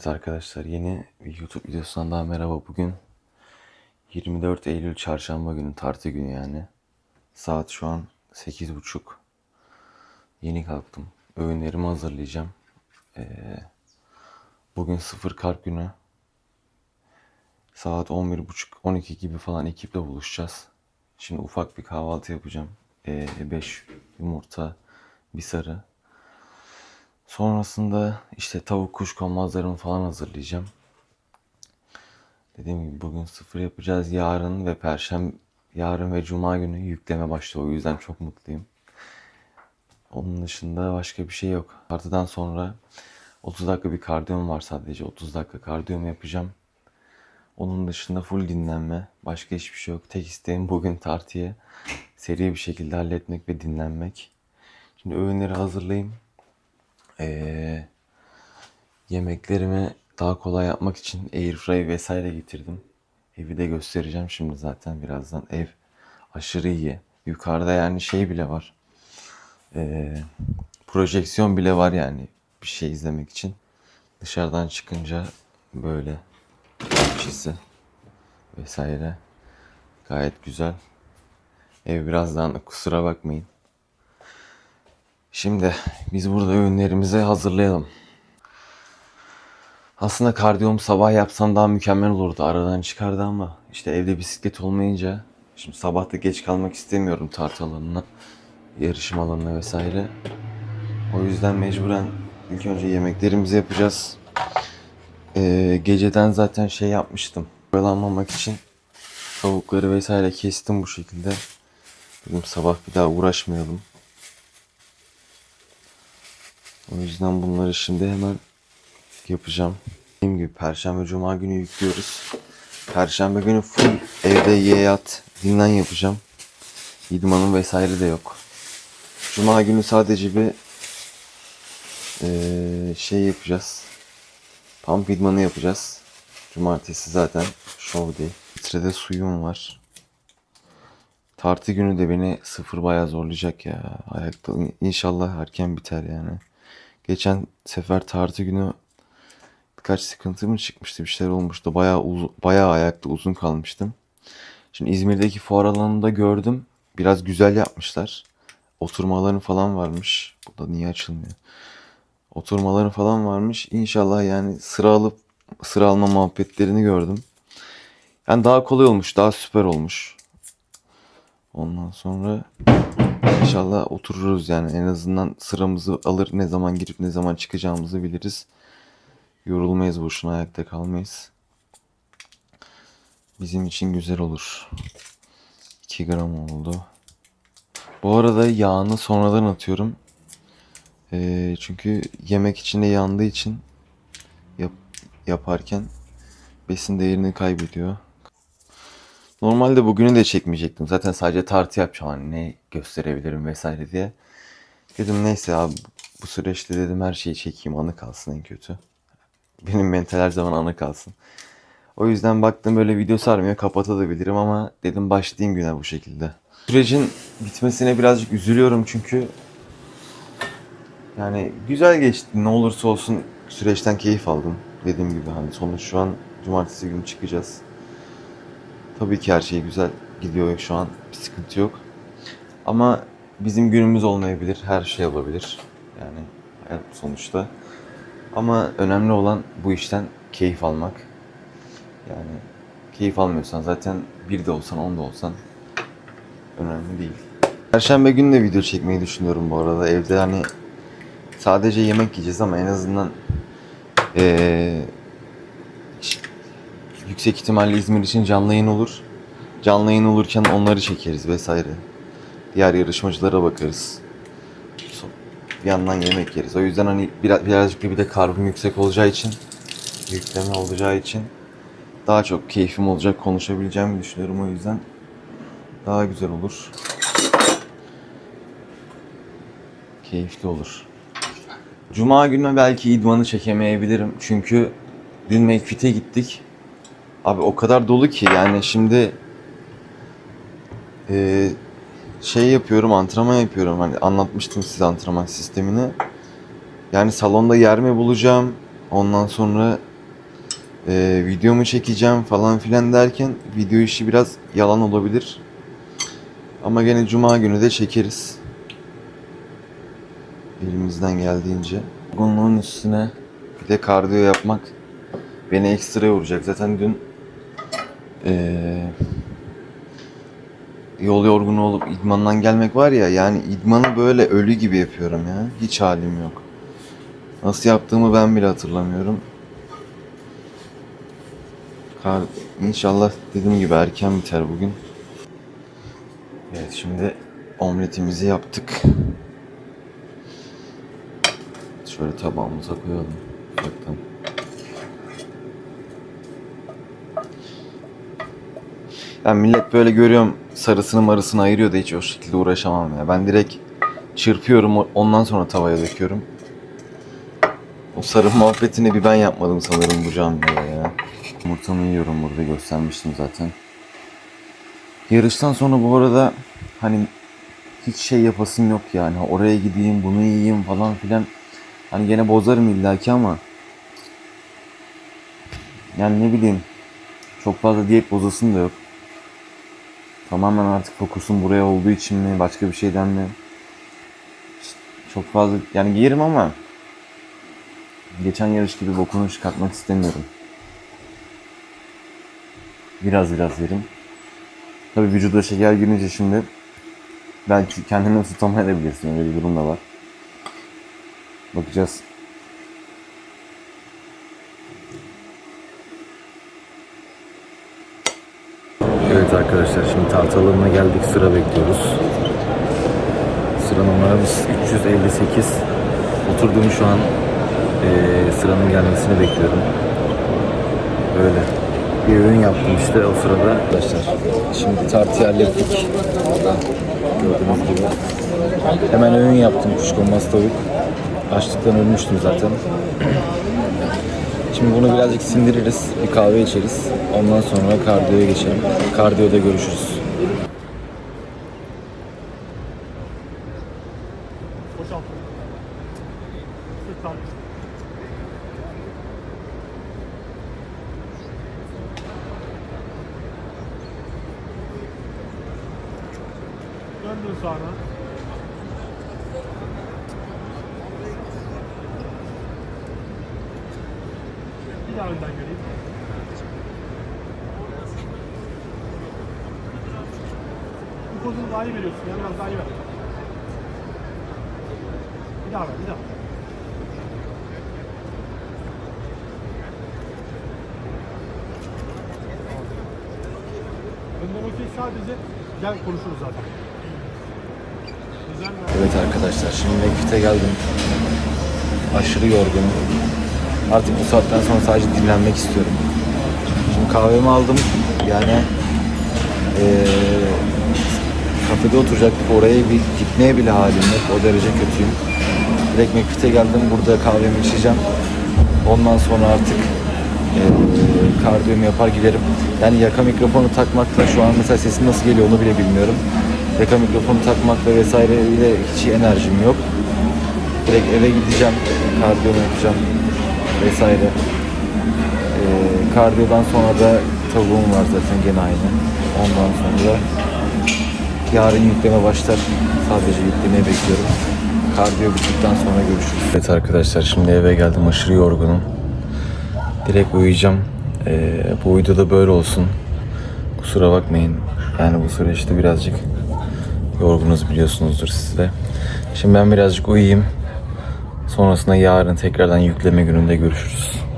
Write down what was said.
Evet arkadaşlar yeni bir YouTube videosundan daha merhaba. Bugün 24 Eylül çarşamba günü tartı günü yani. Saat şu an 8.30. Yeni kalktım. Öğünlerimi hazırlayacağım. Ee, bugün sıfır kalp günü. Saat 11.30-12 gibi falan ekiple buluşacağız. Şimdi ufak bir kahvaltı yapacağım. 5 yumurta, bir sarı. Sonrasında işte tavuk kuşkonmazlarımı falan hazırlayacağım. Dediğim gibi bugün sıfır yapacağız. Yarın ve perşembe yarın ve cuma günü yükleme başlıyor. O yüzden çok mutluyum. Onun dışında başka bir şey yok. Tartıdan sonra 30 dakika bir kardiyom var sadece. 30 dakika kardiyom yapacağım. Onun dışında full dinlenme. Başka hiçbir şey yok. Tek isteğim bugün tartıyı seri bir şekilde halletmek ve dinlenmek. Şimdi öğünleri hazırlayayım. Ee, yemeklerimi daha kolay yapmak için airfryer vesaire getirdim. Evi de göstereceğim şimdi zaten birazdan. Ev aşırı iyi. Yukarıda yani şey bile var. Ee, projeksiyon bile var yani bir şey izlemek için. Dışarıdan çıkınca böyle bahçesi vesaire gayet güzel. Ev biraz dağınık kusura bakmayın. Şimdi biz burada öğünlerimizi hazırlayalım. Aslında kardiyom sabah yapsam daha mükemmel olurdu. Aradan çıkardı ama işte evde bisiklet olmayınca şimdi sabah da geç kalmak istemiyorum tartı alanına, yarışma alanına vesaire. O yüzden mecburen ilk önce yemeklerimizi yapacağız. Ee, geceden zaten şey yapmıştım. Oyalanmamak için tavukları vesaire kestim bu şekilde. Dedim sabah bir daha uğraşmayalım. O yüzden bunları şimdi hemen yapacağım. Dediğim gibi Perşembe Cuma günü yüklüyoruz. Perşembe günü full evde ye yat dinlen yapacağım. İdmanım vesaire de yok. Cuma günü sadece bir eee, şey yapacağız. Pump idmanı yapacağız. Cumartesi zaten show day. Litrede suyum var. Tartı günü de beni sıfır bayağı zorlayacak ya. Ayakta inşallah erken biter yani. Geçen sefer tartı günü birkaç sıkıntı mı çıkmıştı bir şeyler olmuştu. Bayağı uz- bayağı ayakta uzun kalmıştım. Şimdi İzmir'deki fuar alanında gördüm. Biraz güzel yapmışlar. Oturmaların falan varmış. Bu da niye açılmıyor? Oturmaları falan varmış. İnşallah yani sıra alıp sıra alma muhabbetlerini gördüm. Yani daha kolay olmuş, daha süper olmuş. Ondan sonra İnşallah otururuz yani en azından sıramızı alır ne zaman girip ne zaman çıkacağımızı biliriz. Yorulmayız boşuna ayakta kalmayız. Bizim için güzel olur. 2 gram oldu. Bu arada yağını sonradan atıyorum. Ee, çünkü yemek içinde yandığı için yap, yaparken besin değerini kaybediyor. Normalde bugünü de çekmeyecektim. Zaten sadece tartı yapacağım hani ne gösterebilirim vesaire diye. Dedim neyse abi bu süreçte dedim her şeyi çekeyim anı kalsın en kötü. Benim mental her zaman anı kalsın. O yüzden baktım böyle video sarmıyor kapatabilirim ama dedim başlayayım güne bu şekilde. Sürecin bitmesine birazcık üzülüyorum çünkü yani güzel geçti ne olursa olsun süreçten keyif aldım. Dediğim gibi hani sonuç şu an cumartesi günü çıkacağız. Tabii ki her şey güzel gidiyor şu an. Bir sıkıntı yok. Ama bizim günümüz olmayabilir. Her şey olabilir. Yani hayat sonuçta. Ama önemli olan bu işten keyif almak. Yani keyif almıyorsan zaten bir de olsan on da olsan önemli değil. Perşembe günü de video çekmeyi düşünüyorum bu arada. Evde hani sadece yemek yiyeceğiz ama en azından eee yüksek ihtimalle İzmir için canlı yayın olur. Canlı yayın olurken onları çekeriz vesaire. Diğer yarışmacılara bakarız. Bir yandan yemek yeriz. O yüzden hani biraz, birazcık bir de karbım yüksek olacağı için yükleme olacağı için daha çok keyfim olacak konuşabileceğimi düşünüyorum o yüzden daha güzel olur. Keyifli olur. Cuma günü belki idmanı çekemeyebilirim çünkü dün McFit'e gittik. Abi o kadar dolu ki yani şimdi eee, şey yapıyorum antrenman yapıyorum hani anlatmıştım size antrenman sistemini. Yani salonda yer mi bulacağım ondan sonra Ee, videomu çekeceğim falan filan derken video işi biraz yalan olabilir. Ama gene cuma günü de çekeriz. Elimizden geldiğince. Bunun üstüne bir de kardiyo yapmak beni ekstra yoracak. Zaten dün ee, yol yorgunu olup idmandan gelmek var ya yani idmanı böyle ölü gibi yapıyorum ya. Hiç halim yok. Nasıl yaptığımı ben bile hatırlamıyorum. Kar, inşallah dediğim gibi erken biter bugün. Evet şimdi omletimizi yaptık. Şöyle tabağımıza koyalım. Ufaktan. Ben millet böyle görüyorum sarısını marısını ayırıyor da hiç o şekilde uğraşamam ya. Ben direkt çırpıyorum ondan sonra tavaya döküyorum. O sarı muhabbetini bir ben yapmadım sanırım bu camide ya. Yumurtamı yiyorum burada göstermiştim zaten. Yarıştan sonra bu arada hani hiç şey yapasım yok yani. Oraya gideyim bunu yiyeyim falan filan. Hani gene bozarım illaki ama yani ne bileyim çok fazla diyet bozasım da yok. Tamamen artık fokusum buraya olduğu için mi başka bir şeyden mi? Çok fazla yani giyerim ama geçen yarış gibi bokunu çıkartmak istemiyorum. Biraz biraz yerim. Tabii vücuda şeker girince şimdi belki kendini tutamayabilirsin öyle bir durum da var. Bakacağız. Evet arkadaşlar tahtalarına geldik sıra bekliyoruz. Sıra numaramız 358. Oturduğum şu an eee, sıranın gelmesini bekliyorum. Böyle bir öğün yaptım işte o sırada. Arkadaşlar şimdi tartıyı hallettik. Orada gördüğünüz gibi. Hemen öğün yaptım kuşkonmaz tavuk. Açlıktan ölmüştüm zaten. Şimdi bunu birazcık sindiririz, bir kahve içeriz. Ondan sonra kardiyoya geçelim. Kardiyoda görüşürüz. Sırtlan. Döndür sağına. Bir daha önden göreyim. Bu pozunu daha iyi veriyorsun ya biraz daha iyi ver. Bir daha ver, bir daha. Önden okey sadece gel konuşuruz zaten. Evet arkadaşlar şimdi Mekfit'e geldim. Aşırı yorgunum. Artık bu saatten sonra sadece dinlenmek istiyorum. Şimdi kahvemi aldım. Yani eee kafede oturacaktık. Oraya bir gitmeye bile halim yok. O derece kötüyüm. Direkt Mekfit'e geldim. Burada kahvemi içeceğim. Ondan sonra artık eee kardiyomu yapar giderim. Yani yaka mikrofonu takmakla şu an mesela sesim nasıl geliyor onu bile bilmiyorum. Yaka mikrofonu takmakla vesaireyle hiç enerjim yok. Direkt eve gideceğim, kardiyomu yapacağım vesaire. Ee, kardiyodan sonra da tavuğum var zaten gene aynı. Ondan sonra yarın yükleme başlar. Sadece yüklemeyi bekliyorum. Kardiyo bittikten sonra görüşürüz. Evet arkadaşlar şimdi eve geldim aşırı yorgunum. Direkt uyuyacağım. Ee, bu uyuda da böyle olsun. Kusura bakmayın. Yani bu süreçte birazcık yorgunuz biliyorsunuzdur siz de. Şimdi ben birazcık uyuyayım. Sonrasında yarın tekrardan yükleme gününde görüşürüz.